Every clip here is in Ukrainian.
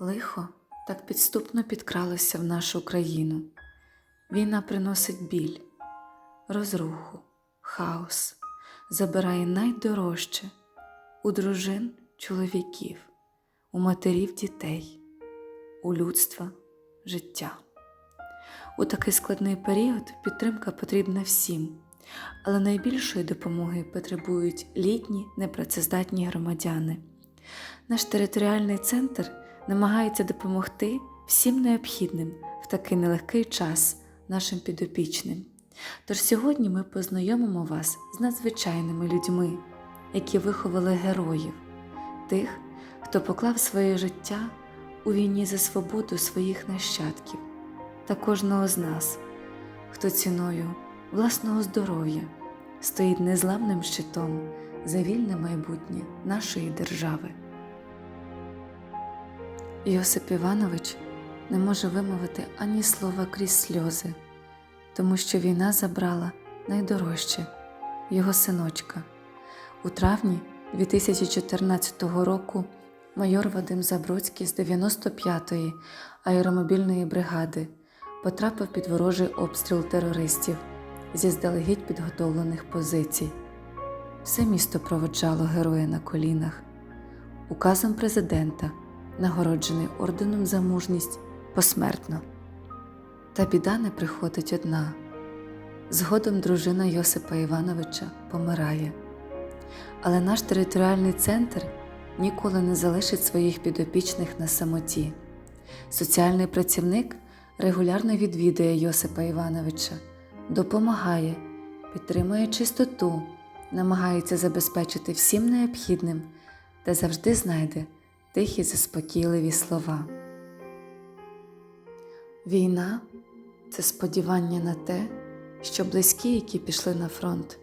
Лихо так підступно підкралося в нашу країну. Війна приносить біль, розруху, хаос, забирає найдорожче у дружин чоловіків, у матерів дітей, у людства життя. У такий складний період підтримка потрібна всім, але найбільшої допомоги потребують літні непрацездатні громадяни. Наш територіальний центр намагається допомогти всім необхідним в такий нелегкий час нашим підопічним. Тож сьогодні ми познайомимо вас з надзвичайними людьми, які виховали героїв, тих, хто поклав своє життя у війні за свободу своїх нащадків та кожного з нас, хто ціною власного здоров'я стоїть незламним щитом за вільне майбутнє нашої держави. Йосип Іванович не може вимовити ані слова крізь сльози, тому що війна забрала найдорожче його синочка. У травні 2014 року майор Вадим Забродський з 95-ї аеромобільної бригади потрапив під ворожий обстріл терористів зі здалегідь підготовлених позицій. Все місто проводжало героя на колінах. Указом президента, нагороджений орденом за мужність посмертно. Та біда не приходить одна. Згодом дружина Йосипа Івановича помирає. Але наш територіальний центр ніколи не залишить своїх підопічних на самоті. Соціальний працівник регулярно відвідує Йосипа Івановича, допомагає, підтримує чистоту, намагається забезпечити всім необхідним та завжди знайде тихі заспокійливі слова. Війна це сподівання на те, що близькі, які пішли на фронт,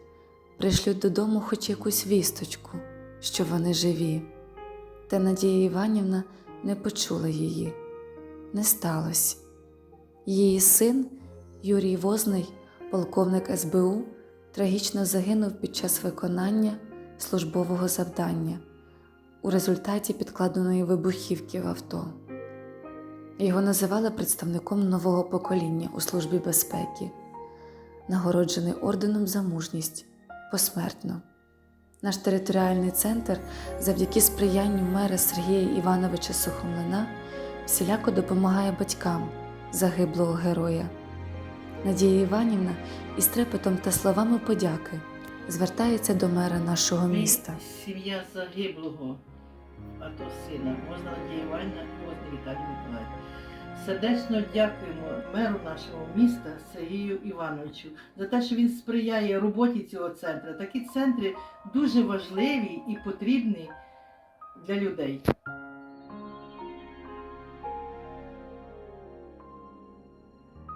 прийшлють додому хоч якусь вісточку, що вони живі. Та Надія Іванівна не почула її, не сталося. Її син Юрій Возний, полковник СБУ, трагічно загинув під час виконання службового завдання у результаті підкладеної вибухівки в авто. Його називали представником нового покоління у Службі безпеки, нагороджений орденом за мужність посмертно. Наш територіальний центр завдяки сприянню мера Сергія Івановича Сухомлина всіляко допомагає батькам загиблого героя. Надія Іванівна із трепетом та словами подяки звертається до мера нашого міста. Сім'я загиблого, а то сина, можна Надія Іванівна, Віталій Миколаївич. Сердечно дякуємо меру нашого міста Сергію Івановичу за те, що він сприяє роботі цього центру. Такі центри дуже важливі і потрібні для людей.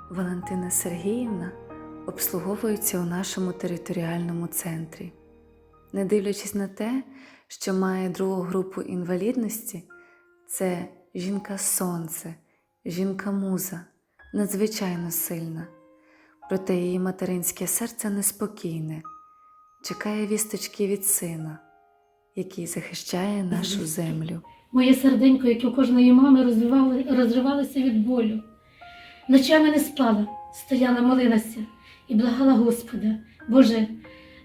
Валентина Сергіївна обслуговується у нашому територіальному центрі. Не дивлячись на те, що має другу групу інвалідності, це жінка сонце, жінка муза, надзвичайно сильна. Проте її материнське серце неспокійне, чекає вісточки від сина, який захищає нашу землю. Моє серденько, як у кожної мами, розривалося від болю. Ночами не спала, стояла, молилася і благала Господа. Боже,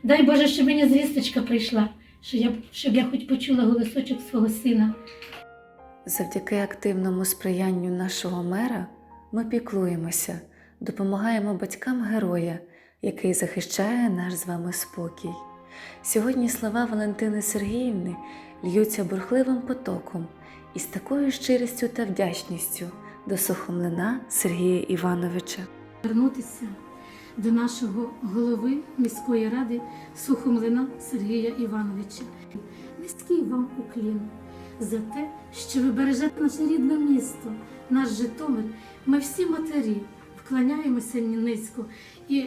дай Боже, щоб мені звісточка прийшла, щоб я, щоб я хоч почула голосочок свого сина. Завдяки активному сприянню нашого мера ми піклуємося, допомагаємо батькам героя, який захищає наш з вами спокій. Сьогодні слова Валентини Сергіївни льються бурхливим потоком і з такою щирістю та вдячністю до сухомлина Сергія Івановича. Вернутися до нашого голови міської ради Сухомлина Сергія Івановича. Низький вам уклін за те, що ви бережете наше рідне місто, наш Житомир. Ми всі матері вклоняємося низько. І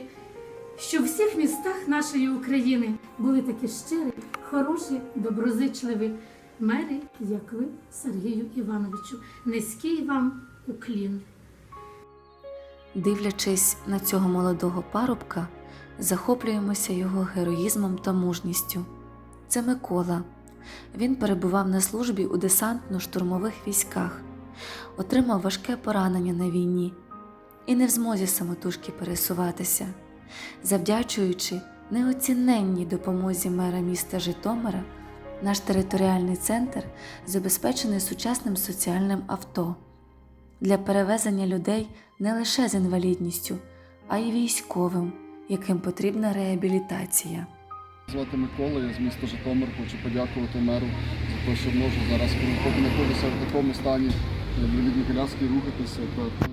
щоб в всіх містах нашої України були такі щирі, хороші, доброзичливі мери, як ви, Сергію Івановичу. Низький вам уклін. Дивлячись на цього молодого парубка, захоплюємося його героїзмом та мужністю. Це Микола. Він перебував на службі у десантно-штурмових військах, отримав важке поранення на війні і не в змозі самотужки пересуватися, завдячуючи неоціненній допомозі мера міста Житомира, наш територіальний центр забезпечений сучасним соціальним авто для перевезення людей не лише з інвалідністю, а й військовим, яким потрібна реабілітація. Звати Микола, я з міста Житомир. Хочу подякувати меру за те, що можу зараз, коли знаходжуся в такому стані е, інвалідні коляски рухатися та,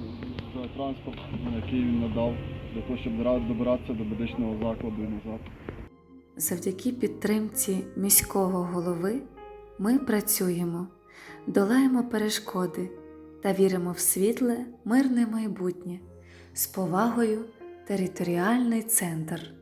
та транспорт, який він надав для того, щоб добиратися до медичного закладу і назад. Завдяки підтримці міського голови ми працюємо, долаємо перешкоди та віримо в світле, мирне майбутнє з повагою територіальний центр.